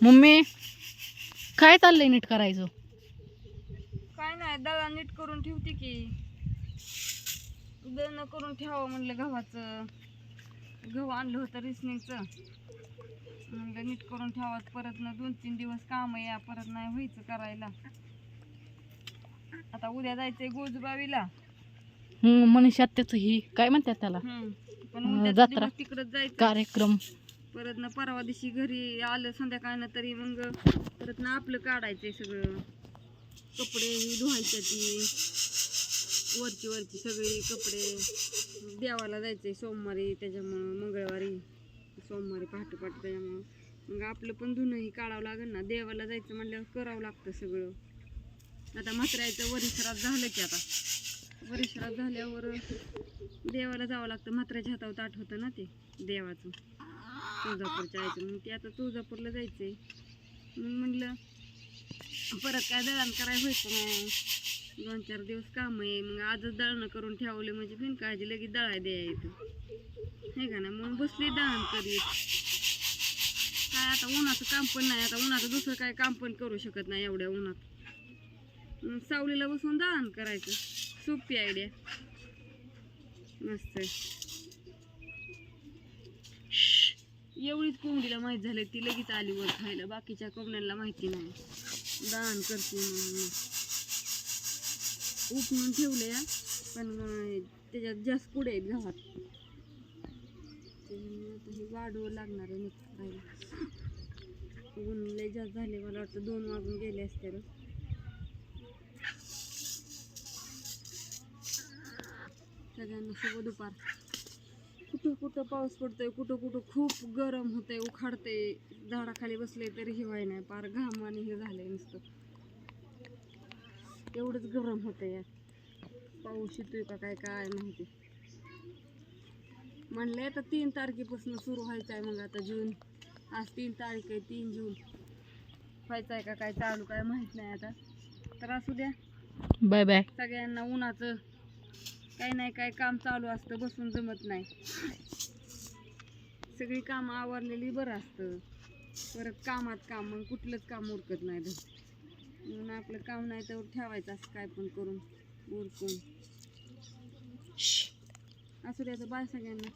Mummy काय चाललंय नीट करायचं? काय नाही दळा नीट करून ठेवते की. दळणं करून ठेवावं म्हणलं गव्हाचं. गहू आणलं होतं रिसनिंगचं म्हणलं नीट करून ठेवा परत ना दोन तीन दिवस काम या परत नाही व्हायचं करायला. आता उद्या जायचंय गोजबावीला. हम्म, मनीषा त्याच ही काय म्हणतात त्याला. पण उद्या जत्रा. तिकडच जायचं कार्यक्रम. परत ना परवा दिवशी घरी आलं संध्याकाळनं तरी मग परत ना आपलं काढायचंय सगळं. कपडे धुवायच्या ती वरची वरची सगळी कपडे देवाला जायचंय सोमवारी त्याच्यामुळं मंगळवारी सोमवारी पहाटे पहाटे त्याच्यामुळं. मग आपलं पण धुणं ही काढावं लागेल ना. देवाला जायचं म्हणल्यावर करावं लागतं सगळं. आता म्हाताऱ्याचं वरिश्रात झालं की आता. वरिश्रात झाल्यावर देवाला जावं लागतं. म्हाताऱ्याच्या हातावर ताट होतं ना ते देवाचं. तुळजापूरच्या आईचं मग ते आता तुळजापूरला जायचंय. मग म्हटलं परत काय दळण करायला व्हायचं नाही. दोन चार दिवस काम आहे मग आजच दळणं करून ठेवले म्हणजे बिनकाळजी लगेच दळाय द्याय हे का ना मग बसली दळण करीत. काय आता उन्हाचं काम पण नाही. आता उन्हाचं दुसरं काय काम पण करू शकत नाही एवढ्या उन्हात. मग सावलीला बसून दळण करायचं. सोपी आयडिया मस्त आहे. एवढीच कोंबडीला माहीत झालं ती लगेच आली वर खायला. बाकीच्या कोंबड्यांना माहिती नाही. दान करते म्हणून. उपणून ठेवले पण त्याच्यात जास्त पुढे आहेत गावात आता हे वाढवं लागणार आहे नीट ऊन लय जास्त झाले मला वाटतं दोन वाजून गेले असते सगळ्यांना शुभ दुपार. कुठं कुठं पाऊस पडतोय कुठं कुठं खूप गरम होतंय उखाडतंय झाडाखाली बसले तरी हिवाय नाही. पार घाम आणि हे झालंय नुसतं. एवढंच गरम होतंय यार. पाऊस येतोय का काय काय माहिती. म्हणले आता तीन तारखेपासून सुरू व्हायचं आहे मग आता जून. आज तीन तारीख आहे तीन जून. व्हायचं आहे का काय चालू काय माहीत नाही आता. तर असू द्या. Bye bye. सगळ्यांना उन्हाचं काही नाही काय काम चालू असतं बसून जमत नाही. सगळी कामं आवरलेली बरं असतं. परत कामात काम मग कुठलंच काम उरकत नाही तर म्हणून आपलं काम नाही तर ठेवायचं असं काय पण करून उरकून. असू द्या तर बाय सगळ्यांना.